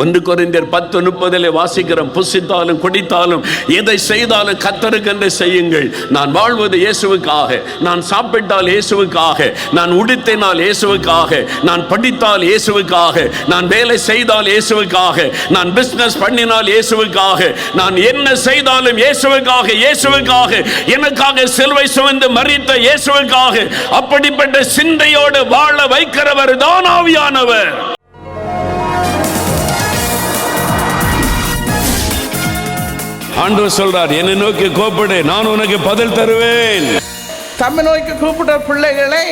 ஒன்று குறைந்தர் பத்து முப்பதில் வாசிக்கிறோம். புசித்தாலும் குடித்தாலும் எதை செய்தாலும் கத்தருக்கென்று செய்யுங்கள். நான் வாழ்வது இயேசுவுக்காக. நான் சாப்பிட்டால் இயேசுவுக்காக. நான் உடுத்தினால் இயேசுவுக்காக. நான் படித்தால் இயேசுவுக்காக. நான் வேலை செய்தால் இயேசுவுக்காக. நான் பிஸ்னஸ் பண்ணினால் இயேசுவுக்காக. நான் என்ன செய்தாலும் இயேசுவுக்காக இயேசுவுக்காக. எனக்காக செல்வை சுமந்து மறித்த இயேசுவுக்காக. அப்படிப்பட்ட சிந்தையோடு வாழ வைக்கிறவர் தான் ஆவியானவர். ஆண்டவர் சொல்றார் என்னை நோக்கி கோப்படு நான் உனக்கு பதில் தருவேன். தம்மை நோக்கி கூப்பிட்ட பிள்ளைகளை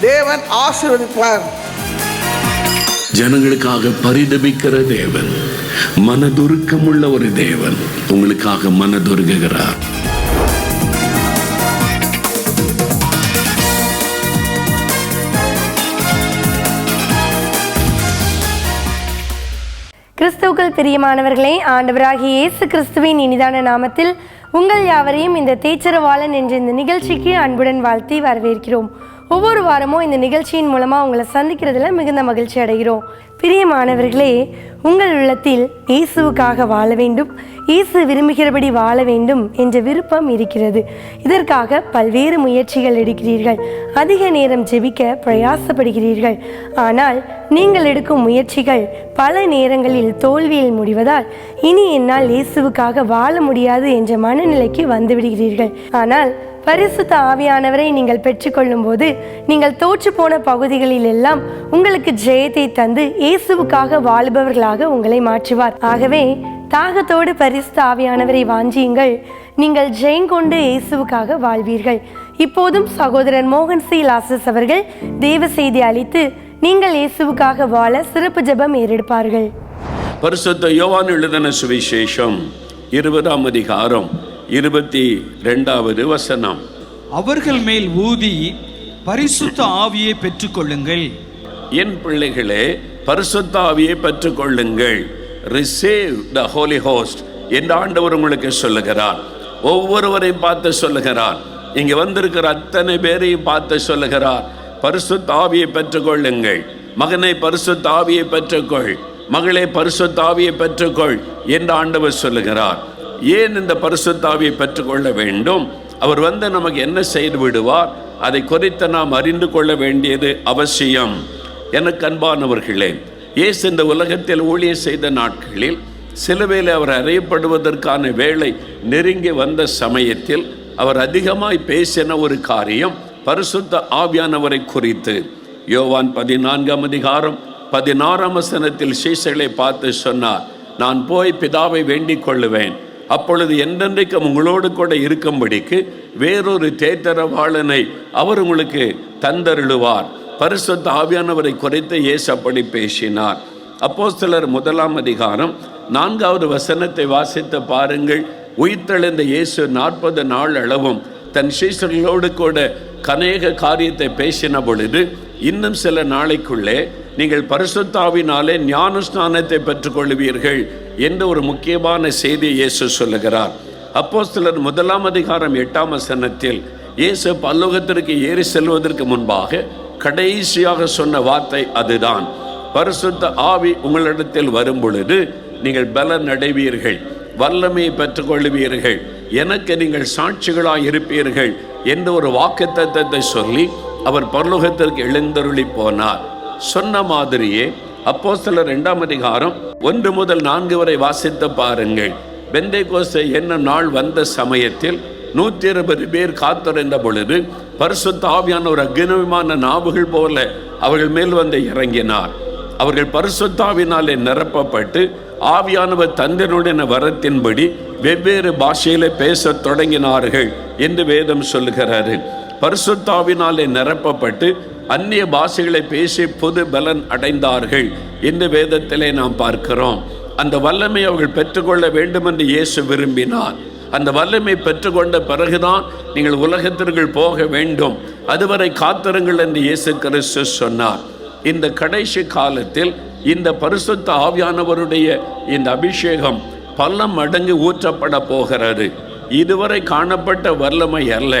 தேவன் ஆசீர்வதிப்பார். ஜனங்களுக்காக பரிதபிக்கிற தேவன் மனதுருக்கமுள்ள ஒரு தேவன் உங்களுக்காக மனதுருகுகிறார். பிரியமானவர்களே ஆண்டவராகிய இயேசு கிறிஸ்துவின் இனிதான நாமத்தில் உங்கள் யாவரையும் இந்த தேச்சரவாளன் என்ற இந்த நிகழ்ச்சிக்கு அன்புடன் வாழ்த்தி வரவேற்கிறோம். ஒவ்வொரு வாரமும் இந்த நிகழ்ச்சியின் மூலமாக உங்களை சந்திக்கிறதுல மிகுந்த மகிழ்ச்சி அடைகிறோம். பிரியமானவர்களே உங்கள் உள்ளத்தில் இயேசுவுக்காக வாழ வேண்டும் இயேசு விரும்புகிறபடி வாழ வேண்டும் என்ற விருப்பம் இருக்கிறது. இதற்காக பல்வேறு முயற்சிகள் எடுக்கிறீர்கள். அதிக நேரம் ஜெபிக்க பிரயாசப்படுகிறீர்கள். ஆனால் நீங்கள் எடுக்கும் முயற்சிகள் பல நேரங்களில் தோல்வியில் முடிவதால் இனி என்னால் இயேசுவுக்காக வாழ முடியாது என்ற மனநிலைக்கு வந்துவிடுகிறீர்கள். ஆனால் பரிசுத்த ஆவியானவரை நீங்கள் பெற்றுக்கொள்ளும் போது நீங்கள் தோற்று போன பகுதிகளில் எல்லாம் உங்களுக்கு ஜெயத்தை தந்து இயேசுவுக்காக வாழ்பவர்களாக உங்களை மாற்றுவார். ஆகவே தாகத்தோடு பரிசுத்த ஆவியானவரை வாஞ்சியுங்கள். நீங்கள் ஜெயங்கொண்டு இயேசுவுக்காக வாழ்வீர்கள். இப்போதும் சகோதரர் மோகன் சி லாசஸ் அவர்கள் தேவ செய்தி அளித்து நீங்கள் இயேசுவுக்காக வாழ சிறப்பு ஜெபம் ஏறெடுப்பார்கள். பரிசுத்த யோவான் எழுதின சுவிசேஷம் இருபதாம் அதிகாரம். இருபத்தி ரெண்டாவது வசனம். அவர்கள் மேல் ஊதி பரிசுத்த ஆவியை பெற்றுக்கொள்ளுங்கள். என் பிள்ளைகளே பரிசுத்த ஆவியை பெற்றுக்கொள்ளுங்கள். ரிசீவ் த ஹோலி ஹோஸ்ட் என்று ஆண்டவர் உங்களுக்கு சொல்லுகிறார். ஒவ்வொருவரையும் பார்த்து சொல்லுகிறார். இங்க வந்திருக்கிற அத்தனை பேரையும் பார்த்து சொல்லுகிறார். பரிசுத்த ஆவியை பெற்றுக்கொள்ளுங்கள். மகனை பரிசுத்த ஆவியை பெற்றுக்கொள். மகளே பரிசுத்த ஆவியை பெற்றுக்கொள் என்று ஆண்டவர் சொல்லுகிறார். ஏன் இந்த பரிசுத்தாவியை பெற்றுக்கொள்ள வேண்டும்? அவர் வந்து நமக்கு என்ன செய்து விடுவார்? அதை குறித்து நாம் அறிந்து கொள்ள வேண்டியது அவசியம். எனக்கு அன்பானவர்களே இயேசு இந்த உலகத்தில் ஊழிய செய்த நாட்களில் சிலுவையில் அவர் அறியப்படுவதற்கான வேலை நெருங்கி வந்த சமயத்தில் அவர் அதிகமாய் பேசின ஒரு காரியம் பரிசுத்த ஆவியானவரை குறித்து. யோவான் பதினான்காம் அதிகாரம் பதினாறாம் வசனத்தில் சீசர்களை பார்த்து சொன்னார் நான் போய் பிதாவை வேண்டிக் கொள்ளுவேன். அப்பொழுது என்றென்றைக்கும் உங்களோடு கூட இருக்கும்படிக்கு வேறொரு தேத்தரவாளனை அவர் உங்களுக்கு தந்தருளுவார். பரிசுத்த ஆவியானவரை குறைத்து இயேசு அப்படி பேசினார். அப்போ சிலர் முதலாம் அதிகாரம் நான்காவது வசனத்தை வாசித்து பாருங்கள். உயிர்த்தெழுந்த இயேசு நாற்பது நாள் அளவும் தன் சீசர்களோடு கூட கனேக காரியத்தை பேசின பொழுது இன்னும் சில நாளைக்குள்ளே நீங்கள் பரிசுத்தாவினாலே ஞான ஸ்நானத்தை பெற்றுக்கொள்வீர்கள். என்ற ஒரு முக்கியமான செய்தியை இயேசு சொல்லுகிறார். அப்போஸ்தலர் முதலாம் அதிகாரம் எட்டாம் வசனத்தில் இயேசு பல்லோகத்திற்கு ஏறி செல்வதற்கு முன்பாக கடைசியாக சொன்ன வார்த்தை அதுதான். பரிசுத்த ஆவி உங்களிடத்தில் வரும் பொழுது நீங்கள் பலன் அடைவீர்கள் வல்லமையை பெற்றுக்கொள்வீர்கள் எனக்கு நீங்கள் சாட்சிகளாக இருப்பீர்கள் என்ற ஒரு வாக்குத்தத்தத்தை சொல்லி அவர் பரலோகத்திற்கு எழுந்தருளி போனார். சொன்ன மாதிரியே அப்போ சில ரெண்டாம் அதிகாரம் ஒன்று முதல் நான்கு வரை வாசித்து பாருங்கள். பெந்தை கோசை என்ன நாள் வந்த சமயத்தில் நூற்றி இருபது பேர் காத்திருந்த பொழுது பரிசு தாவியான ஒரு அக்னிமான நாவுகள் போல அவர்கள் மேல் வந்து இறங்கினார். அவர்கள் பரிசுத்தாவினாலே நிரப்பப்பட்டு ஆவியானவர் தந்தனுடைய வரத்தின்படி வெவ்வேறு பாஷையில பேச தொடங்கினார்கள் என்று வேதம் சொல்லுகிறாரு பரிசுத்தாவினாலே நிரப்பப்பட்டு அந்நிய பாஷைகளை பேசி புது பலன் அடைந்தார்கள். இந்த வேதத்திலே நாம் பார்க்கிறோம். அந்த வல்லமை அவர்கள் பெற்றுக்கொள்ள வேண்டும் என்று இயேசு விரும்பினார். அந்த வல்லமை பெற்றுக்கொண்ட பிறகுதான் நீங்கள் உலகத்திற்குள் போக வேண்டும். அதுவரை காத்திருங்கள் என்று இயேசு கிறிஸ்து சொன்னார். இந்த கடைசி காலத்தில் இந்த பரிசுத்த ஆவியானவருடைய இந்த அபிஷேகம் பல மடங்கு ஊற்றப்பட போகிறது. இதுவரை காணப்பட்ட வல்லமை அல்ல.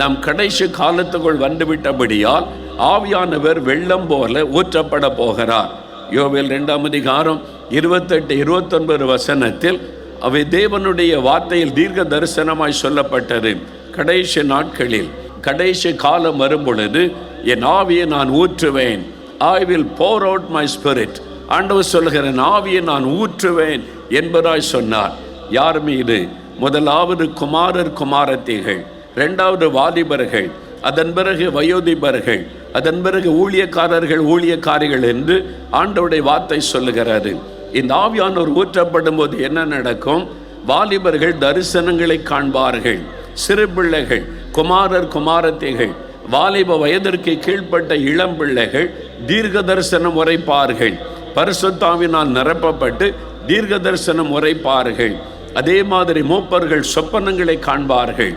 நாம் கடைசி காலத்துக்குள் வந்துவிட்டபடியால் ஆவியானவர் வெள்ளம் போல ஊற்றப்பட போகிறார். யோவேல் ரெண்டாம் அதிகாரம் இருபத்தெட்டு இருபத்தொன்பது வசனத்தில் அவை தேவனுடைய வார்த்தையில் தீர்க்க தரிசனமாய் சொல்லப்பட்டது. கடைசி நாட்களில் கடைசி காலம் வரும்பொழுது என் ஆவியை நான் ஊற்றுவேன். I will pour out my spirit ஆண்டவர் சொல்கிற ஆவியை நான் ஊற்றுவேன் என்பதாய் சொன்னார். யார் மீது? முதலாவது குமாரர் குமாரத்திகள். இரண்டாவது வாலிபர்கள். அதன் பிறகு வயோதிபர்கள் அதன் பிறகு ஊழியக்காரர்கள் ஊழியக்காரிகள் என்று ஆண்டவுடைய வார்த்தை சொல்லுகிறது இந்த ஆவியானோர் ஊற்றப்படும் போது என்ன நடக்கும்? வாலிபர்கள் தரிசனங்களை காண்பார்கள். சிறு பிள்ளைகள் குமாரர் குமாரத்திகள் வாலிப வயதிற்கு கீழ்ப்பட்ட இளம் பிள்ளைகள் தீர்க்க தரிசனம் உரைப்பார்கள். பரிசுத்தாவினால் நிரப்பப்பட்டு தீர்க்க தரிசனம் உரைப்பார்கள். அதே மாதிரி மூப்பர்கள் சொப்பனங்களை காண்பார்கள்.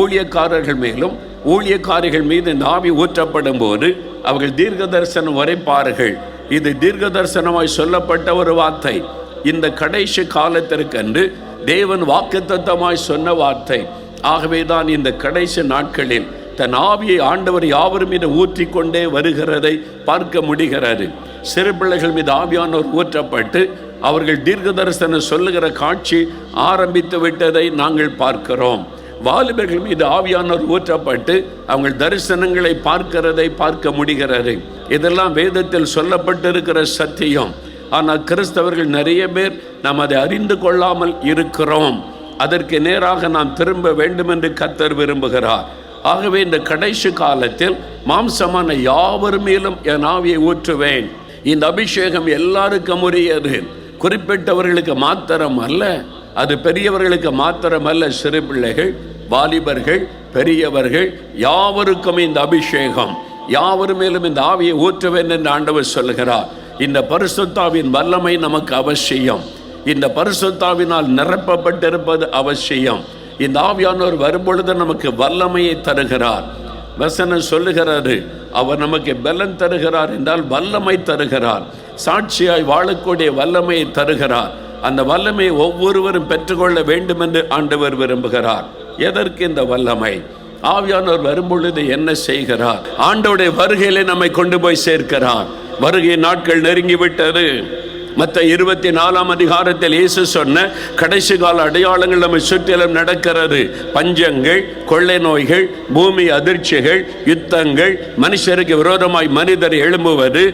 ஊழியக்காரர்கள் மேலும் ஊழியக்காரிகள் மீது இந்த ஆவி ஊற்றப்படும் போது அவர்கள் தீர்க்க தரிசனம் உரைப்பார்கள் இது தீர்க்க தரிசனமாய் சொல்லப்பட்ட ஒரு வார்த்தை. இந்த கடைசி காலத்திற்கென்று தேவன் வாக்குத்தத்தமாய் சொன்ன வார்த்தை. ஆகவே தான் இந்த கடைசி நாட்களில் தன் ஆவியை ஆண்டவர் யாவரும் மீது ஊற்றிக்கொண்டே வருகிறதை பார்க்க முடிகிறது. சிறு பிள்ளைகள் மீது ஆவியானோர் ஊற்றப்பட்டு அவர்கள் தீர்க்க தரிசனம் சொல்லுகிற காட்சி ஆரம்பித்து விட்டதை நாங்கள் பார்க்கிறோம். வாலிபர்கள் மீது ஆவியானோர் ஊற்றப்பட்டு அவங்க தரிசனங்களை பார்க்கிறதை பார்க்க முடிகிறது. இதெல்லாம் வேதத்தில் சொல்லப்பட்டிருக்கிற சத்தியம். ஆனால் கிறிஸ்தவர்கள் நிறைய பேர் நாம் அதை அறிந்து கொள்ளாமல் இருக்கிறோம். அதற்கு நேராக நாம் திரும்ப வேண்டும் என்று கத்தர் விரும்புகிறார். ஆகவே இந்த கடைசி காலத்தில் மாம்சமான யாவர் மேலும் என் ஆவியை ஊற்றுவேன். இந்த அபிஷேகம் எல்லாருக்கும் உரியது. குறிப்பிட்டவர்களுக்கு மாத்திரம் அல்ல. அது பெரியவர்களுக்கு மாத்திரமல்ல சிறு பிள்ளைகள் வாலிபர்கள் பெரியவர்கள் யாவருக்கும் இந்த அபிஷேகம் யாவர் மேலும் இந்த ஆவியை ஊற்றுவேன் என்று ஆண்டவர் சொல்லுகிறார். இந்த பரிசுத்தாவின் வல்லமை நமக்கு அவசியம். இந்த பரிசுத்தாவினால் நிரப்பப்பட்டிருப்பது அவசியம். இந்த ஆவியானோர் வரும்பொழுது நமக்கு வல்லமையை தருகிறார். வசனம் சொல்லுகிறாரு அவர் நமக்கு பலன் தருகிறார் என்றால் வல்லமை தருகிறார். சாட்சியாய் வாழக்கூடிய வல்லமையை தருகிறார். அந்த வல்லமையை ஒவ்வொருவரும் பெற்றுக்கொள்ள வேண்டும் என்று ஆண்டவர் விரும்புகிறார். எதற்கு இந்த வல்லமை? ஆவியானவர் வரும்பொழுது என்ன செய்கிறார்? ஆண்டோடைய வருகையிலே நம்மை கொண்டு போய் சேர்க்கிறார். வருகை நாட்கள் நெருங்கி விட்டது மற்ற இருபத்தி நாலாம் அதிகாரத்தில் இயேசு சொன்ன கடைசி கால அடையாளங்கள் நம்ம சுற்றிலும் நடக்கிறது. பஞ்சங்கள் கொள்ளை நோய்கள் பூமி அதிர்ச்சிகள் யுத்தங்கள் மனுஷருக்கு விரோதமாய் மனிதர் எழும்புவது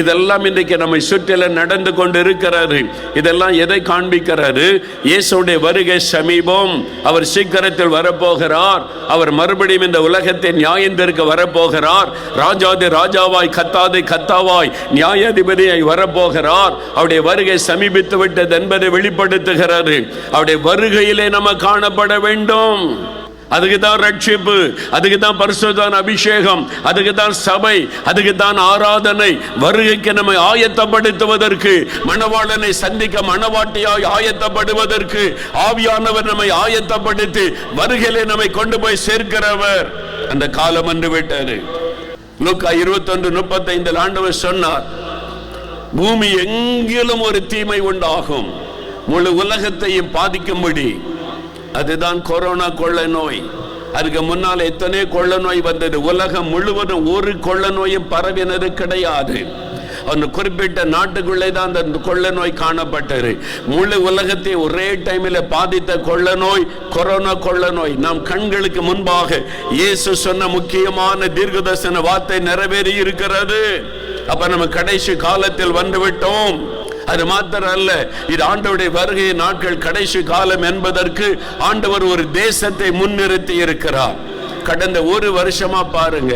இதெல்லாம் இன்றைக்கு நம்மை சுற்றிலும் நடந்து கொண்டு இருக்கிறாரு இதெல்லாம் எதை காண்பிக்கிறாரு இயேசுடைய வருகை சமீபம். அவர் சீக்கிரத்தில் வரப்போகிறார். அவர் மறுபடியும் இந்த உலகத்தை நியாயந்திருக்க வரப்போகிறார். ராஜாதி ராஜாவாய் கத்தாதி கத்தாவாய் நியாயாதிபதியாய் வரப்போகிறார். அவருடைய அவருடைய வருகை சமீபித்து விட்டது என்பதை வெளிப்படுத்துகிறது அவருடைய வருகையிலே நம்ம காணப்பட வேண்டும். அதுக்கு தான் ரட்சிப்பு அதுக்கு தான் பரிசுத்தான அபிஷேகம் அதுக்கு தான் சபை அதுக்கு தான் ஆராதனை. வருகைக்கு நம்மை ஆயத்தப்படுத்துவதற்கு மணவாளனை சந்திக்க மணவாட்டியாய் ஆயத்தப்படுவதற்கு ஆவியானவர் நம்மை ஆயத்தப்படுத்தி வருகையிலே நம்மை கொண்டு போய் சேர்க்கிறவர். அந்த காலம் என்று விட்டது லூக்கா இருபத்தொன்று முப்பத்தைந்தில் ஆண்டவர் சொன்னார் பூமி எங்கிலும் ஒரு தீமை உண்டாகும். முழு உலகத்தையும் பாதிக்கும்படி. அதுதான் கொரோனா கொள்ள நோய். அதுக்கு முன்னால் எத்தனை கொள்ள நோய் வந்தது. உலகம் முழுவதும் ஒரு கொள்ள நோயும் பரவினது கிடையாது. அந்த குறிப்பிட்ட நாட்டுக்குள்ளே தான் அந்த கொள்ள நோய் காணப்பட்டது. முழு உலகத்தை ஒரே டைமில் பாதித்த கொள்ள நோய் கொரோனா கொள்ள நோய். நம் கண்களுக்கு முன்பாக இயேசு சொன்ன முக்கியமான தீர்க்கதர்சன வார்த்தை நிறைவேறி இருக்கிறது. அப்ப நம்ம கடைசி காலத்தில் வந்துவிட்டோம். அது மாத்திரம் அல்ல இது ஆண்டவருடைய வருகை நாட்கள் கடைசி காலம் என்பதற்கு ஆண்டவர் ஒரு தேசத்தை முன்னிறுத்தி இருக்கிறார். கடந்த ஒரு வருஷமா பாருங்க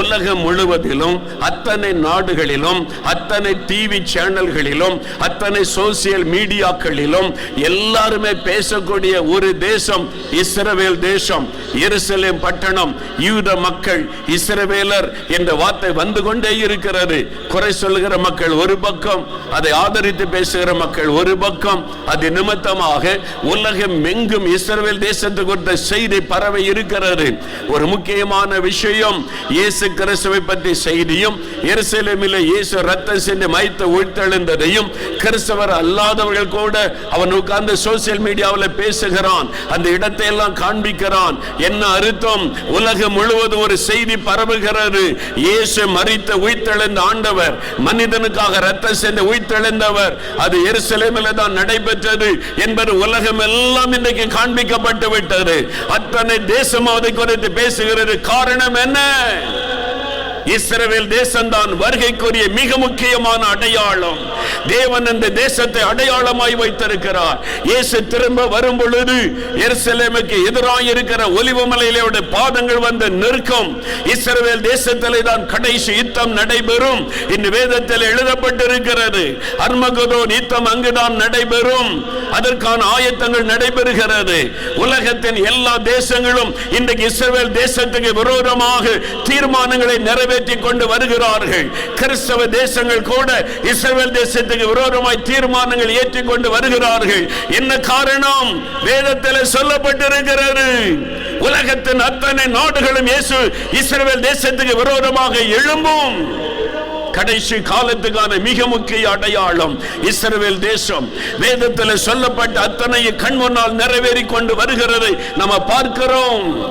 உலகம் முழுவதிலும் அத்தனை நாடுகளிலும் அத்தனை டிவி சேனல்களிலும் அத்தனை சோசியல் மீடியாக்களிலும் எல்லாருமே பேசக்கூடிய ஒரு தேசம் இஸ்ரவேல் தேசம் எருசலேம் பட்டணம் யூத மக்கள் இஸ்ரவேலர் என்ற வார்த்தை வந்து கொண்டே இருக்கிறது. குறை சொல்லுகிற மக்கள் ஒரு பக்கம் அதை ஆதரித்து பேசுகிற மக்கள் ஒரு பக்கம். அது நிமித்தமாக உலகம் எங்கும் இஸ்ரவேல் தேசத்துக்கு கொடுத்த செய்தி பரவ இருக்கிறது. ஒரு முக்கியமான விஷயம் இயேசு கிறிஸ்துவை பற்றி செய்தியும் எருசலேமில் இயேசு ரத்தம் சென்று மைத்த உழ்த்தெழுந்ததையும் கிறிஸ்தவர் அல்லாதவர்கள் கூட அவன் உட்கார்ந்து சோசியல் மீடியாவில் பேசுகிறான். அந்த இடத்தை எல்லாம் காண்பிக்கிறான். என்ன அர்த்தம்? உலகம் முழுவதும் ஒரு செய்தி பரவுகிறது. இயேசு மறித்த உயிர்த்தெழுந்த ஆண்டவர் மனிதனுக்காக ரத்தம் சென்று உயிர்த்தெழுந்தவர் அது எருசலேமில் தான் நடைபெற்றது என்பது உலகம் எல்லாம் இன்றைக்கு காண்பிக்கப்பட்டு விட்டது. அத்தனை தேசம் அதை குறித்து பேசுகிறது காரணம் என்ன? இஸ்ரவேல் தேசம்தான் வருகைக்குரிய மிக முக்கியமான அடையாளம். தேவன் அந்த தேசத்தை அடையாளமாய் வைத்திருக்கிறார். இயேசு திரும்ப வரும் பொழுது எருசலேமுக்கு எதிராக இருக்கிற ஒலிவமலையிலே பாதங்கள் வந்த நெருக்கம் இஸ்ரவேல் தேசத்திலே தான் கடைசி யுத்தம் நடைபெறும். இந்த வேதத்தில் எழுதப்பட்டிருக்கிறது அர்மகதோன் யுத்தம் அங்குதான் நடைபெறும். அதற்கான ஆயத்தங்கள் நடைபெறுகிறது. உலகத்தின் எல்லா தேசங்களும் இன்றைக்கு இஸ்ரவேல் தேசத்துக்கு விரோதமாக தீர்மானங்களை நிறைவேற்ற கொண்டு வருகிறார்கள். கிறிஸ்தவ தேசங்கள் கூட இஸ்ரேல் தேசத்துக்கு விரோதமாய் தீர்மானங்கள் ஏற்றி கொண்டு வருகிறார்கள். என்ன காரணம்? வேதத்தில் சொல்லப்பட்டிருக்கிறது. உலகத்தின் அத்தனை நாடுகளும் இயேசு இஸ்ரேல் தேசத்துக்கு விரோதமாக எழும்பும். கடைசி காலத்துக்கான மிக முக்கிய அடையாளம் இஸ்ரவேல் தேசம். வேதத்தில் சொல்லப்பட்ட அத்தனை கண் முன்னால் நிறைவேறி கொண்டு வருகிறதை. நம்ம பார்க்கிறோம்.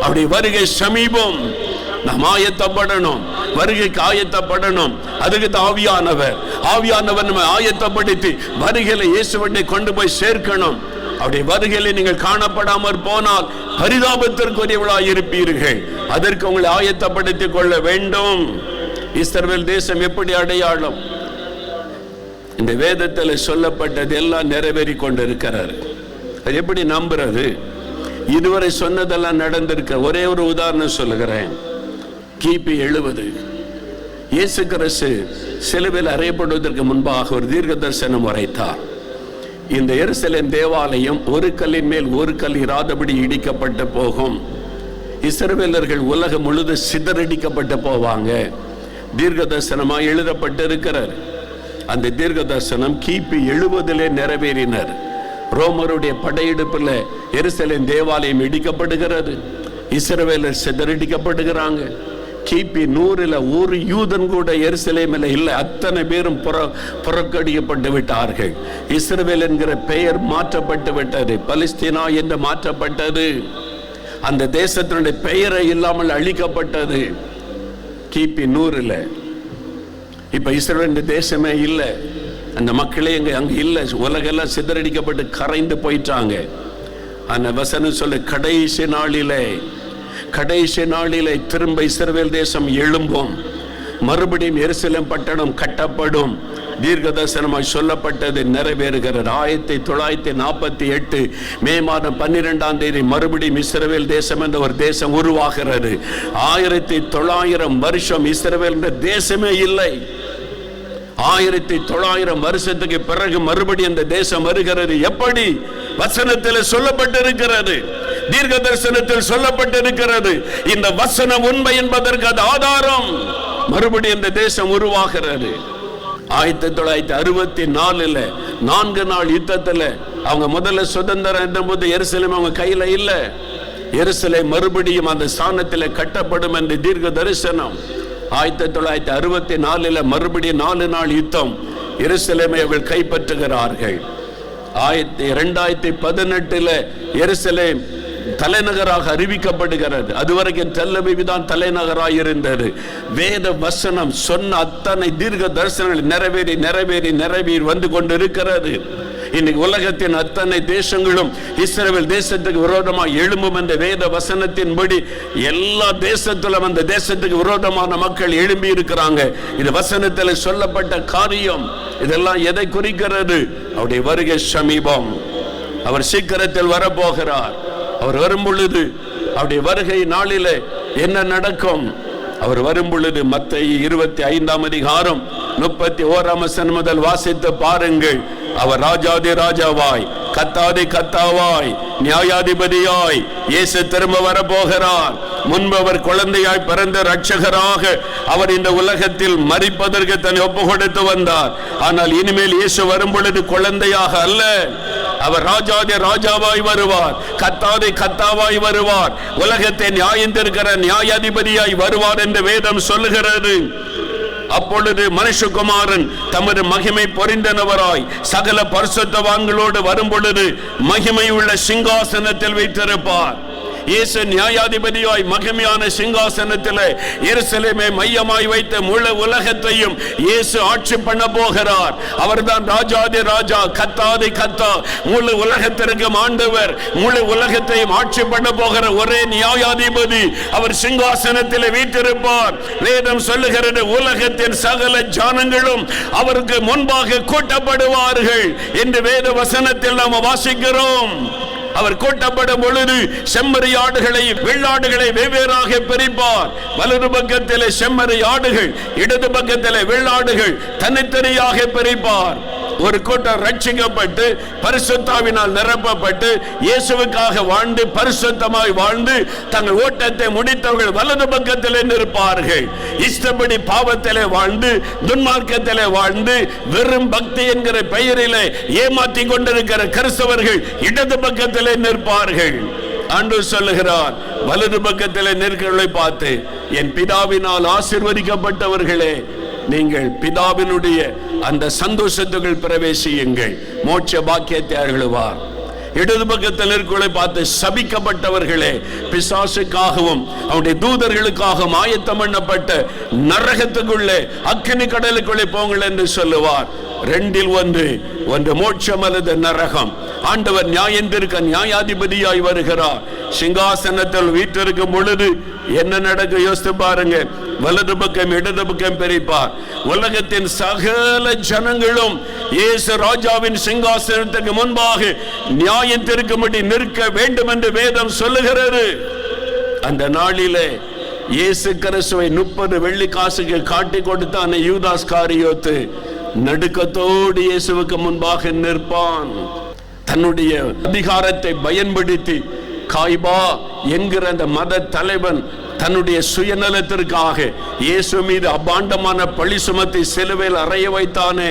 அப்படி வருகை சமீபம். நாம் ஆயத்தப்படணும் வருகைக்கு ஆயத்தப்படணும். அதுக்கு தான் ஆவியானவர் ஆவியானவர் நம்ம ஆயத்தப்படுத்தி வருகையில இயேசுவனை கொண்டு போய் சேர்க்கணும். அப்படி வருகையில நீங்கள் காணப்படாமற் போனால் பரிதாபத்திற்குரியவளாக இருப்பீர்கள். அதற்கு உங்களை ஆயத்தப்படுத்திக் கொள்ள வேண்டும். இஸ்ரவேல் தேசம் எப்படி அடையாளம்? இந்த வேதத்தில் சொல்லப்பட்டது எல்லாம் நிறைவேறி கொண்டிருக்கிறார். அது எப்படி நம்புறது? இதுவரை சொன்னதெல்லாம் நடந்திருக்க ஒரே ஒரு உதாரணம் சொல்லுகிறேன். கிபி எழுபது. இயேசு கிறிஸ்து சிலுவையில் அறையப்படுவதற்கு முன்பாக ஒரு தீர்க்க தரிசனம் உரைத்தார் இந்த எருசலேம் தேவாலயம் ஒரு கல்லின் மேல் ஒரு கல் இராதபடி இடிக்கப்பட்டு போகும். இஸ்ரவேலர்கள் உலகம் முழுது சிதறடிக்கப்பட்டு போவாங்க. தீர்க்க தரிசனமாக எழுதப்பட்டிருக்கிறார். அந்த தீர்க்க தரிசனம் கிபி எழுபதிலே நிறைவேறினர். ரோமருடைய படையெடுப்பில் எருசலேம் தேவாலயம் இடிக்கப்படுகிறது. இஸ்ரவேலர் சிதறடிக்கப்படுகிறாங்க. கிபி நூறில் ஒரு யூதன் கூட எருசலேமில் இல்லை. அத்தனை பேரும் புற புறக்கடிக்கப்பட்டு விட்டார்கள். இஸ்ரேல் என்கிற பெயர் மாற்றப்பட்டு விட்டது. பலிஸ்தீனா என்று மாற்றப்பட்டது. அந்த தேசத்தினுடைய பெயரை இல்லாமல் அழிக்கப்பட்டது. கிபி நூறில். இப்போ இஸ்ரேல் தேசமே இல்லை. அந்த மக்களே எங்கே அங்கே இல்லை. உலகெல்லாம் சிதறடிக்கப்பட்டு கரைந்து போயிட்டாங்க. அந்த வசனம் சொல்லு கடைசி நாளிலே கடைசி நாளிலே திரும்ப இஸ்ரவேல் தேசம் எழும்பும். மறுபடியும் எருசலம் பட்டணம் கட்டப்படும். தீர்க்க தரிசனமாய் சொல்லப்பட்டது நிறைவேறுகிறது. ஆயிரத்தி தொள்ளாயிரத்தி நாற்பத்தி எட்டு மே மாதம் பன்னிரெண்டாம் தேதி மறுபடியும் இஸ்ரவேல் தேசம் என்ற ஒரு தேசம் உருவாகிறது. ஆயிரத்தி தொள்ளாயிரம் வருஷம் இஸ்ரவேல் என்ற தேசமே இல்லை. ஆயிரத்தி தொள்ளாயிரம் வருஷத்துக்கு பிறகு மறுபடியும் அந்த தேசம் வருகிறது. எப்படி? வசனத்தில் சொல்லப்பட்டிருக்கிறது. தீர்க்க தரிசனத்தில் சொல்லப்பட்டிருக்கிறது. இந்த வசனம் உண்மை என்பதற்கு அது ஆதாரம். மறுபடியும் இந்த தேசம் உருவாகிறது. ஆயிரத்தி தொள்ளாயிரத்தி அறுபத்தி நாலுல நான்கு நாள் யுத்தத்துல அவங்க முதல்ல சுதந்திரம் இருந்தபோது எருசலேம் அவங்க கையில இல்ல. எருசலேம் மறுபடியும் அந்த ஸ்தானத்தில் கட்டப்படும் என்று தீர்க்க தரிசனம் ஆயிரத்தி தொள்ளாயிரத்தி அறுபத்தி நாலுல மறுபடியும் நாலு நாள் யுத்தம். எருசலேமை அவர்கள் கைப்பற்றுகிறார்கள். ஆயிரத்தி இரண்டாயிரத்தி பதினெட்டுல எருசலேம் தலைநகராக அறிவிக்கப்படுகிறது. அதுவரைக்கும் தெல்லபிபி தான் தலைநகராக இருந்தது. வேத வசனம் சொன்ன அத்தனை தீர்க்க தரிசனங்கள் நிறைவேறி நிறைவேறி நிறைவேறி வந்து கொண்டிருக்கிறது. இன்னைக்கு உலகத்தின் அத்தனை தேசங்களும் இஸ்ரேல் தேசத்துக்கு விரோதமாக எழும்பும் என்ற வேத வசனத்தின்படி எல்லா தேசத்திலும் அந்த தேசத்துக்கு விரோதமான மக்கள் எழும்பி இருக்கிறாங்க. இது வசனத்தில் சொல்லப்பட்ட காரியம். இதெல்லாம் எதை குறிக்கிறது? அவருடைய வருகை சமீபம். அவர் சீக்கிரத்தில் வரப்போகிறார். அவர் வரும் பொழுது அவருடைய வருகை நாளிலே என்ன நடக்கும்? அவர் வரும் பொழுது மத்த இருபத்தி ஐந்தாம் அதிகாரம் முப்பத்தி ஓராம் வசனம் முதல் வாசித்து பாருங்கள். அவர் ராஜாதி ராஜாவாய் கத்தாதி கத்தாவாய் நியாயாதிபதியாய் இயேசு திரும்ப வரப்போகிறார். முன்பு அவர் குழந்தையாய் பிறந்த ரட்சகராக அவர் இந்த உலகத்தில் மறிப்பதற்கு தன்னை ஒப்பு கொடுத்து வந்தார். ஆனால் இனிமேல் இயேசு வரும் பொழுது குழந்தையாக அல்ல. அவர் ராஜாதி ராஜாவாய் வருவார் கத்தாதி கத்தாவாய் வருவார். உலகத்தை நியாயந்திருக்கிற நியாயாதிபதியாய் வருவார் என்று வேதம் சொல்லுகிறது. அப்பொழுது மனுஷகுமாரன் தமது மகிமை பொறிந்தனவராய் சகல பரிசுத்தவான்களோடு வரும் பொழுது மகிமை உள்ள சிங்காசனத்தில் வைத்திருப்பார். இயேசு நியாயாதிபதியாய் மகிமையான சிங்காசனத்தில் எருசலேமை மையமாய் வைத்த முழு உலகத்தையும் இயேசு ஆட்சி பண்ண போகிறார். அவர்தான் ராஜாதி ராஜா கத்தாதி கத்தா முழு உலகத்திற்கும் ஆண்டவர் முழு உலகத்தையும் ஆட்சி பண்ண போகிற ஒரே நியாயாதிபதி அவர் சிங்காசனத்தில் வீட்டிருப்பார் வேதம் சொல்லுகிறது உலகத்தின் சகல ஜானங்களும் அவருக்கு முன்பாக கூட்டப்படுவார்கள் என்று வேத வசனத்தில் நாம் வாசிக்கிறோம். அவர் கூட்டப்படும் பொழுது செம்மறி ஆடுகளை வெள்ளாடுகளை வெவ்வேறாக பிரிப்பார். வலது பக்கத்தில் செம்மறி ஆடுகள் இடது பக்கத்தில் வெள்ளாடுகள் தனித்தனியாக பிரிப்பார். ஒரு கூட்டம் ரட்சிக்கப்பட்டு பரிசுத்தாவினால் நிரப்பப்பட்டு இயேசுவுக்காக வாழ்ந்து பரிசுத்தமாய் வாழ்ந்து தங்கள் ஓட்டத்தை முடித்தவர்கள் வலது பக்கத்திலே நிற்பார்கள். இஷ்டப்படி பாவத்திலே வாழ்ந்து துன்மார்க்கத்திலே வாழ்ந்து வெறும் பக்தி என்கிற பெயரிலே ஏமாற்றி கொண்டிருக்கிற கிறிஸ்தவர்கள் இடது பக்கத்திலே நிற்பார்கள். அன்று சொல்லுகிறார் வலது பக்கத்திலே நிற்கிறவர்களை பார்த்து என் பிதாவினால் ஆசிர்வதிக்கப்பட்டவர்களே நீங்கள் பிதாவினுடைய அந்த சந்தோஷத்துக்குள் பிரவேசியுங்கள். மோட்ச பாக்கியத்தை அருளுவார். இடது பக்கத்தில் இருக்கிற பார்த்து சபிக்கப்பட்டவர்களே பிசாசுக்காகவும் அவருடைய தூதர்களுக்காகவும் ஆயத்தம் பண்ணப்பட்ட நரகத்துக்குள்ளே அக்கினி கடலுக்குள்ளே போங்கள் என்று சொல்லுவார். ரெண்டில் ஒன்று ஒன்று மோட்சம் அல்லது நரகம். ஆண்டவர் நியாயந்திருக்க நியாயாதிபதியாய் வருகிறார். சிங்காசனத்தில் வீட்டிற்கும் பொழுது என்ன நடக்க யோசித்து பாருங்க வலது பக்கம் இடது பக்கம் பிரிப்பார். உலகத்தின் சகல ஜனங்களும் இயேசு ராஜாவின் சிங்காசனத்துக்கு முன்பாக நியாயம் திருக்கும்படி நிற்க வேண்டும் என்று வேதம் சொல்லுகிறது. அந்த நாளிலே இயேசு கிறிஸ்துவை முப்பது வெள்ளி காசுக்கு காட்டி கொடுத்தான் யூதாஸ் காரியோத்து நடுக்கத்தோடு இயேசுவுக்கு முன்பாக நிற்பான். தன்னுடைய அதிகாரத்தை பயன்படுத்தி காய்பா என்கிற அந்த மத தலைவன் தன்னுடைய சுயநலத்திற்காக இயேசு மீது அபாண்டமான பழி சுமத்தி சிலுவையில் அறைய வைத்தானே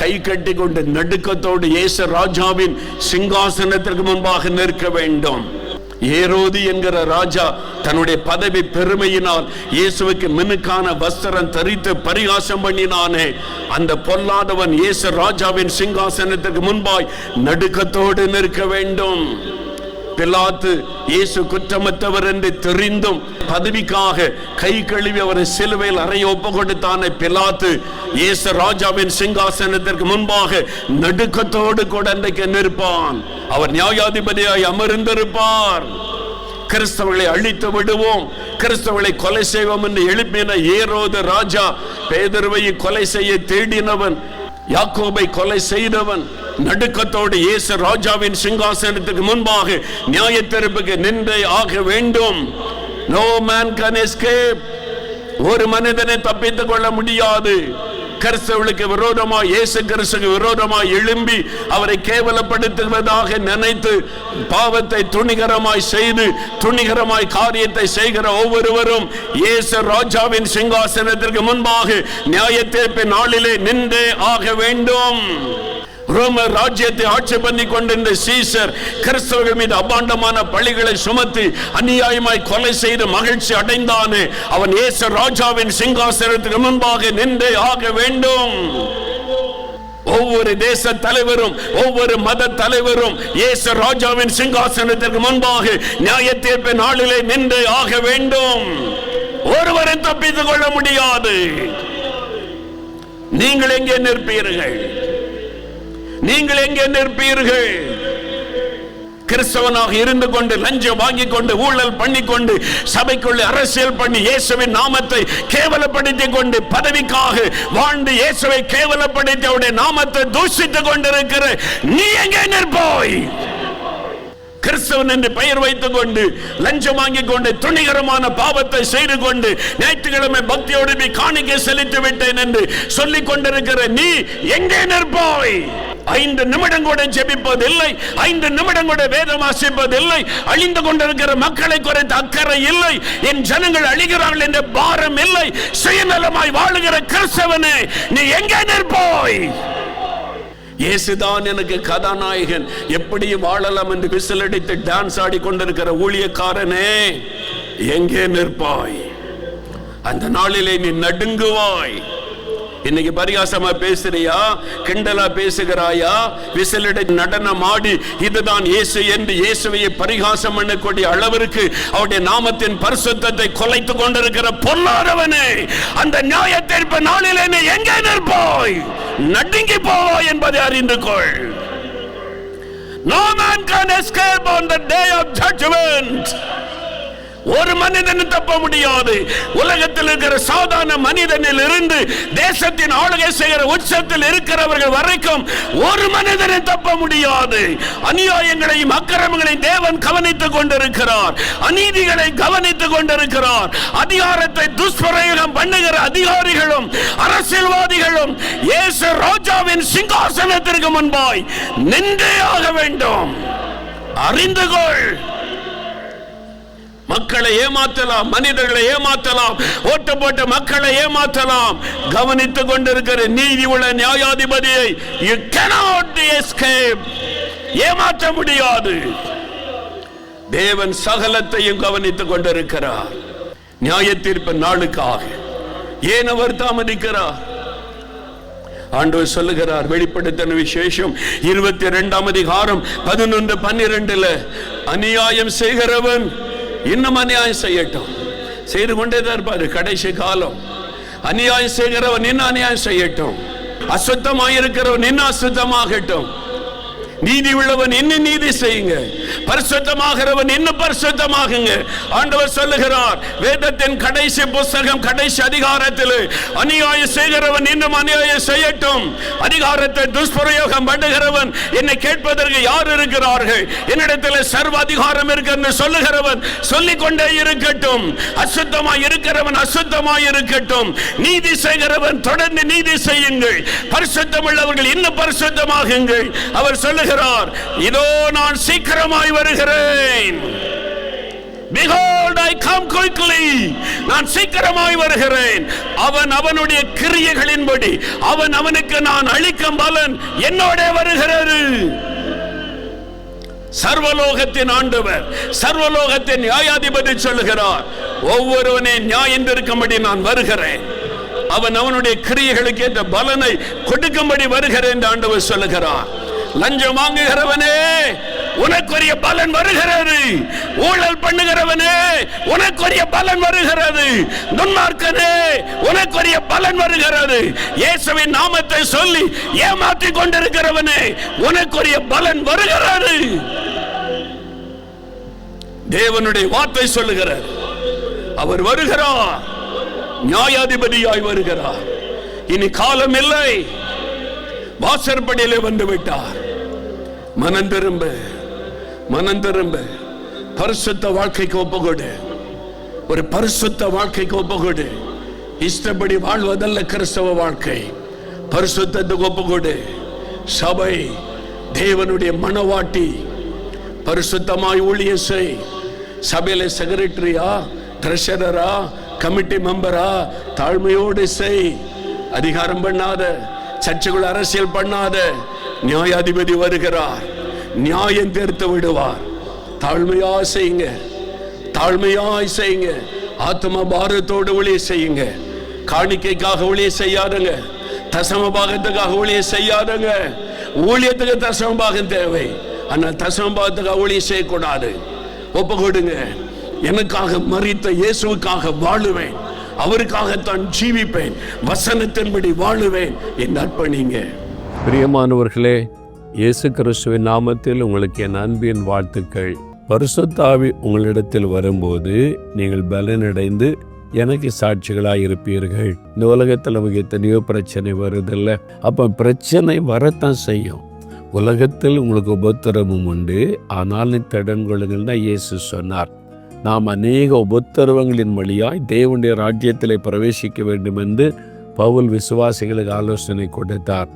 கை கட்டி கொண்டு நடுக்கத்தோடு இயேசு ராஜாவின் சிங்காசனத்திற்கு முன்பாக நிற்க வேண்டும். ஏரோதி என்கிற ராஜா தன்னுடைய பதவி பெருமையினால் இயேசுவுக்கு மினுக்கான வஸ்திரம் தரித்து பரிகாசம் பண்ணினானே அந்த பொல்லாதவன் இயேசு ராஜாவின் சிங்காசனத்திற்கு முன்பாய் நடுக்கத்தோடு நிற்க வேண்டும். பிலாத்து இயேசு குற்றமற்றவர் என்று தெரிந்தும் பதவிக்காக கை கழுவி அவரை சிலுவையில் அறைய ஒப்பு கொடுத்தான பிலாத்து. இயேசு ராஜாவின் சிங்காசனத்திற்கு முன்பாக நடுக்கத்தோடு கூட அன்றைக்கு நிற்பான். அவர் நியாயாதிபதியாய் அமர்ந்திருப்பார். கிறிஸ்தவர்களை அழித்து விடுவோம். கிறிஸ்தவர்களை கொலை செய்வோம் என்று எழுப்பின ஏரோது ராஜா பேதர்வை கொலை செய்ய தேடினவன். யாக்கோபை கொலை செய்தவன். நடுக்கத்தோடு இயேசு ராஜாவின் சிங்காசனத்துக்கு முன்பாக நியாயத்தெருப்புக்கு நின்றே ஆக வேண்டும். நோ மேன் கேன் எஸ்கேப் ஒரு மனிதனை தப்பித்துக் கொள்ள முடியாது. கிறிஸ்தவர்களுக்கு விரோதமா இயேசு கிறிஸ்துக்கு விரோதமாய் எழும்பி அவரை கேவலப்படுத்துவதாக நினைத்து பாவத்தை துணிகரமாய் செய்து துணிகரமாய் காரியத்தை செய்கிற ஒவ்வொருவரும் இயேசு ராஜாவின் சிங்காசனத்திற்கு முன்பாக நியாயத்தீர்ப்பின் நாளிலே நின்றே ஆக வேண்டும். ரோம ராஜ்யத்தை ஆட்சி பண்ணி கொண்டிருந்த சீசர் கிறிஸ்தவர்கள் மீது அபாண்டமான பழிகளை சுமத்தி அநியாயமாய் கொலை செய்து மகிழ்ச்சி அடைந்தானே. அவன் ஏச ராஜாவின் சிங்காசனத்துக்கு முன்பாக நின்றே ஆக வேண்டும். ஒவ்வொரு தேச தலைவரும் ஒவ்வொரு மத தலைவரும் இயேசு ராஜாவின் சிங்காசனத்திற்கு முன்பாக நியாய தீர்ப்பு நாளிலே நின்று ஆக வேண்டும். ஒருவரை தப்பித்துக் கொள்ள முடியாது. நீங்கள் எங்கே நிற்பீர்கள்? நீங்கள் எங்கே நிற்பீர்கள்? கிறிஸ்தவனாக இருந்து கொண்டு லஞ்சம் வாங்கி கொண்டு ஊழல் பண்ணி கொண்டு சபைக்குள்ள அரசியல் பண்ணி இயேசுவின் நாமத்தை கேவலப்படுத்தி கொண்டு பதவிக்காக வாழ்ந்து இயேசுவை கேவலப்படுத்தி அவருடைய நாமத்தை தூஷித்துக் கொண்டிருக்கிற நீ எங்கே நிற்போய்? கிறிஸ்தவன் என்று பெயர் வைத்துக் கொண்டு லஞ்சம் வாங்கிக் கொண்டு துணிகரமான பாவத்தை செய்து கொண்டு ஞாயிற்றுக்கிழமை பக்தியோடு நீ காணிக்கை செலுத்தி விட்டேன் என்று சொல்லிக் கொண்டிருக்கிற நீ எங்கே நிற்போய்? ஐந்து நிமிடம் கூட ஜெபிப்பதில்லை ஐந்து நிமிடம் கூட வேதம் வாசிப்பதில்லை அழிந்து கொண்டிருக்கிற மக்களை குறைந்த அக்கறை இல்லை என் ஜனங்கள் அழிகிறார்கள் என்ற பாரம் இல்லை சுயநலமாய் வாழுகிற கிறிஸ்தவனே நீ எங்கே நிற்போய்? இயேசுதான் எனக்கு கதாநாயகன். எப்படி வாழலாம் என்று விசிலடித்து டான்ஸ் ஆடி கொண்டிருக்கிற ஊழியக்காரனே எங்கே நிற்பாய்? அந்த நாளிலே நீ நடுங்குவாய். இன்னைக்கு பரிகாசமா பேசுறியா? கிண்டலா பேசுகிறாயா? விசிலடை நடனம் ஆடி இதுதான் இயேசு என்று இயேசுவையை பரிகாசம் பண்ணக்கூடிய அளவிற்கு அவருடைய நாமத்தின் பரிசுத்தத்தை கொலைத்து கொண்டிருக்கிற பொல்லாதவனே அந்த நியாய தீர்ப்பு நாளில் என்ன எங்கே நிற்போய்? நடுங்கி போவாய் என்பதை அறிந்து கொள். No man can escape on the day of judgment. ஒரு மனிதன் தப்ப முடியாது. உலகத்தில் இருக்கிற சாதாரண மனிதனில் இருந்து தேசத்தின் ஆளுகை செய்கிற உச்சத்தில் இருக்கிறவர்கள் வரைக்கும் ஒரு மனிதனை தப்ப முடியாது. அநியாயங்களையும் அக்கிரமங்களையும் தேவன் கவனித்துக் கொண்டிருக்கிறார். அநீதிகளை கவனித்துக் கொண்டிருக்கிறார். அதிகாரத்தை துஷ்பிரயோகம் பண்ணுகிற அதிகாரிகளும் அரசியல்வாதிகளும் இயேசு ராஜாவின் சிங்காசனத்திற்கு முன்பாய் நின்றே ஆக வேண்டும். அறிந்து கொள். மக்களை ஏமாற்றலாம் மனிதர்களை ஏமாற்றலாம் ஓட்டு போட்ட மக்களை ஏமாற்றலாம் கவனித்துக் கொண்டிருக்கிற நீதி உள்ள நியாயாதிபதியை you cannot எஸ்கேப் ஏமாற்ற முடியாது. தேவன் சகலத்தையும் கவனித்துக் கொண்டிருக்கிறார். நியாய தீர்ப்பு நாளுக்காக. ஏன் அவர் தாமதிக்கிறார்? ஆண்டவர் சொல்லுகிறார் வெளிப்படுத்தின விசேஷம் இருபத்தி இரண்டாம் அதிகாரம் பதினொன்று பன்னிரெண்டுல அநியாயம் செய்கிறவன் இன்னும் அநியாயம் செய்யட்டும். செய்து கொண்டே தான் இருப்பாரு கடைசி காலம். அநியாயம் செய்கிறவன் இன்னும் அநியாயம் செய்யட்டும். அசுத்தமாயிருக்கிறவன் இன்னும் அசுத்தமாகட்டும். நீதி உள்ளவன் என்ன நீதி செய்யுங்க. பரிசுத்தமாகிறவன் என்ன பரிசுத்தமாகுங்க. ஆண்டவர் சொல்லுகிறார் வேதத்தின் கடைசி புஸ்தகம் கடைசி அதிகாரத்தில் அநியாயம் செய்கிறவன் இன்னும் அநியாயம் செய்யட்டும். அதிகாரத்தை துஷ்பிரயோகம் பண்ணுகிறவன் என்னை கேட்பதற்கு யார் இருக்கிறார்கள்? என்னிடத்தில் சர்வ அதிகாரம் இருக்கு சொல்லுகிறவன் சொல்லிக் கொண்டே இருக்கட்டும். அசுத்தமாய் இருக்கிறவன் அசுத்தமாய் இருக்கட்டும். நீதி செய்கிறவன் தொடர்ந்து நீதி செய்யுங்கள். பரிசுத்தம் உள்ளவர்கள் இன்னும் பரிசுத்தமாகுங்கள். அவர் சொல்லுகிறார் இதோ நான் சீக்கிரமாய் வருகிறேன். Behold, I come quickly. நான் சீக்கிரமாய் வருகிறேன். அவன் அவனுடைய கிரியைகளின்படி அவன் அவனுக்கு நான் அளிக்கும் பலன் என்னோட வருகிறது. சர்வலோகத்தின் ஆண்டவர் சர்வலோகத்தின் நியாயாதிபதி சொல்லுகிறார் ஒவ்வொருவனே நியாயந்திருக்கும்படி நான் வருகிறேன். அவன் அவனுடைய கிரியைகளுக்கு ஏற்ற பலனை கொடுக்கும்படி வருகிறேன் என்று ஆண்டவர் சொல்லுகிறான் லஞ்சம் வாங்குகிறவனே உனக்குரிய பலன் வருகிறது. ஊழல் பண்ணுகிறவனே உனக்குரிய பலன் வருகிறது. துன்மார்க்கனே உனக்குரிய பலன் வருகிறது. இயேசுவின் நாமத்தை சொல்லி ஏமாற்றி கொண்டிருக்கிறவனே உனக்குரிய பலன் வருகிறது. தேவனுடைய வார்த்தை சொல்லுகிறார். அவர் வருகிறார். நியாயாதிபதியாய் வருகிறார். இனி காலம் இல்லை வாசற்படியிலே வந்து விட்டார். மனம் திரும்ப மனம் திரும்ப. பரிசுத்த வாழ்க்கைக்கு ஒப்புக்கொடு. ஒரு பரிசுத்த வாழ்க்கைக்கு ஒப்புக்கொடு. இஷ்டப்படி வாழ்வதல்ல கிறிஸ்தவ வாழ்க்கை. பரிசுத்தத்துக்கு ஒப்புக்கொடு. சபை தேவனுடைய மனவாட்டி. பரிசுத்தமாய் ஊழியம் செய். சபையில செக்ரட்டரியா ட்ரெஷரரா கமிட்டி மெம்பரா தாழ்மையோடு செய். அதிகாரம் பண்ணாத சர்ச்சுக்குள் அரசியல் பண்ணாத நியாயாதிபதி வருகிறார். நியாயம் தீர்த்து விடுவார். தாழ்மையா செய்யுங்க. தாழ்மையாய் செய்யுங்க. ஆத்ம பாரத்தோடு ஊழிய செய்யுங்க. காணிக்கைக்காக ஊழிய செய்யாதுங்க. தசம பாகத்துக்காக ஊழிய செய்யாதுங்க. ஊழியத்துக்கு தசம பாகம் தேவை. ஆனால் தசம பாகத்துக்காக ஊழிய செய்யக்கூடாது. ஒப்பு கொடுங்க எனக்காக மறித்த இயேசுவுக்காக வாழுவேன். அவருக்காகத்தான் ஜீவிப்பேன். வசனத்தின்படி வாழுவேன். என் அர்ப்பணிங்க. பிரியமானவர்களே இயேசு கிறிஸ்துவின் நாமத்தில் உங்களுக்கு என் அன்பின் வாழ்த்துக்கள். பரிசுத்தாவி உங்களிடத்தில் வரும்போது நீங்கள் பலனடைந்து எனக்கு சாட்சிகளாக இருப்பீர்கள். இந்த உலகத்தில் நமக்கு எத்தனையோ பிரச்சனை வருதில்ல. அப்போ பிரச்சனை வரத்தான் செய்யும். உலகத்தில் உங்களுக்கு உபத்திரமும் உண்டு. ஆனால் நீ திடன் கொள்ளுங்கள் தான் இயேசு சொன்னார். நாம் அநேக உபத்திரவங்களின் வழியாய் தேவனுடைய ராஜ்யத்தில் பிரவேசிக்க வேண்டும் என்று பவுல் விசுவாசிகளுக்கு ஆலோசனை கொடுத்தார்.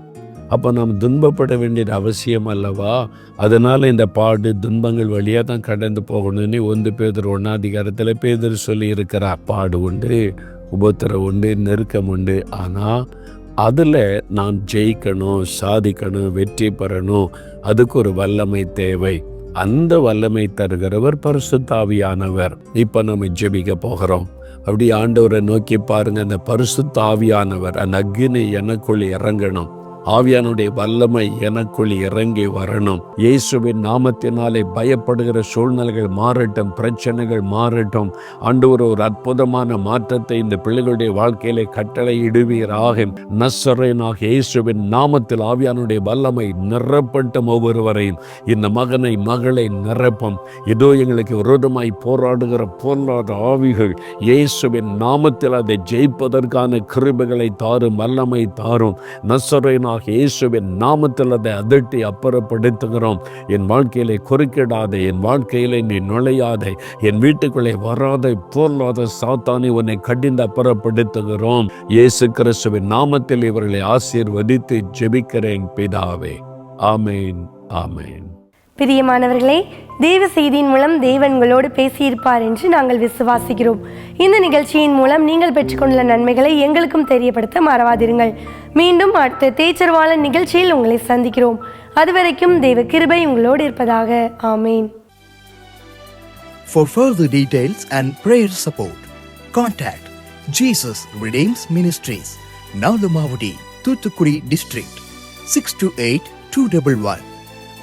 அப்போ நாம் துன்பப்பட வேண்டியது அவசியம் அல்லவா? அதனால் இந்த பாடு துன்பங்கள் வழியாக தான் கடந்து போகணும்னு ஒன்று பேதர் ஒன்றாதிகாரத்தில் பேதர் சொல்லி இருக்கிறார். பாடு உண்டு உபத்திரம் உண்டு நெருக்கம் உண்டு. ஆனால் அதில் நான் ஜெயிக்கணும் சாதிக்கணும் வெற்றி பெறணும். அதுக்கு ஒரு வல்லமை தேவை. அந்த வல்லமை தருகிறவர் பரிசுத்தாவியானவர். இப்போ நம்ம ஜெபிக்க போகிறோம். அப்படி ஆண்டவரை நோக்கி பாருங்க அந்த பரிசுத்தாவியானவர் அந்த அக்னி எனக்குள் இறங்கணும். ஆவியானுடைய வல்லமை எனக்குள் இறங்கி வரணும். இயேசுவின் நாமத்தினாலே பயப்படுகிற சூழ்நிலைகள் மாறட்டும் பிரச்சனைகள் மாறட்டும். ஆண்டவர் ஒரு அற்புதமான மாற்றத்தை இந்த பிள்ளைகளுடைய வாழ்க்கையிலே கட்டளை இடுவீராக நசரேனாக இயேசுவின் நாமத்தில் ஆவியானுடைய வல்லமை நிரப்பட்டும் ஒவ்வொருவரையும். இந்த மகனை மகளை நிரப்பும். இதோ எங்களுக்கு விரோதமாய் போராடுகிற பொருளாத ஆவிகள் இயேசுவின் நாமத்தில் அதை ஜெயிப்பதற்கான கிருபைகளை தாரும் வல்லமை தாரும். நசரேனாக இயேசுவின் நாமத்தில் அதை அதட்டி அப்புறப்படுத்துகிறோம். என் வாழ்க்கையிலே குறுக்கிடாதே என் வாழ்க்கையிலே நீ நுழையாதே என் வீட்டுக்குள்ளே வராத பொருளாத சாத்தானி உன்னை கடிந்து அப்புறப்படுத்துகிறோம். இயேசு கிறிஸ்துவின் நாமத்தில் இவர்களை ஆசீர்வதித்து ஜெபிக்கிறேன் பிதாவே. ஆமேன் ஆமேன். பிரியமானவர்களே தேவ செய்தியின் மூலம் தேவன்களோடு பேசியிருப்பார் என்று நாங்கள் விசுவாசிக்கிறோம். இந்த நிகழ்ச்சியின் மூலம் நீங்கள் பெற்றுக்கொண்டுள்ள நன்மைகளை எங்களுக்கும் தெரியப்படுத்த மறவாதிருங்கள். மீண்டும் அடுத்த தேச்சர்வாளன் நிகழ்ச்சியில் உங்களை சந்திக்கிறோம். அதுவரைக்கும் தேவ கிருபை உங்களோடு இருப்பதாக. ஆமேன். For further details and prayer support, contact Jesus Redeems Ministries, Nalamavadi, Thuthukudi District, 628-211.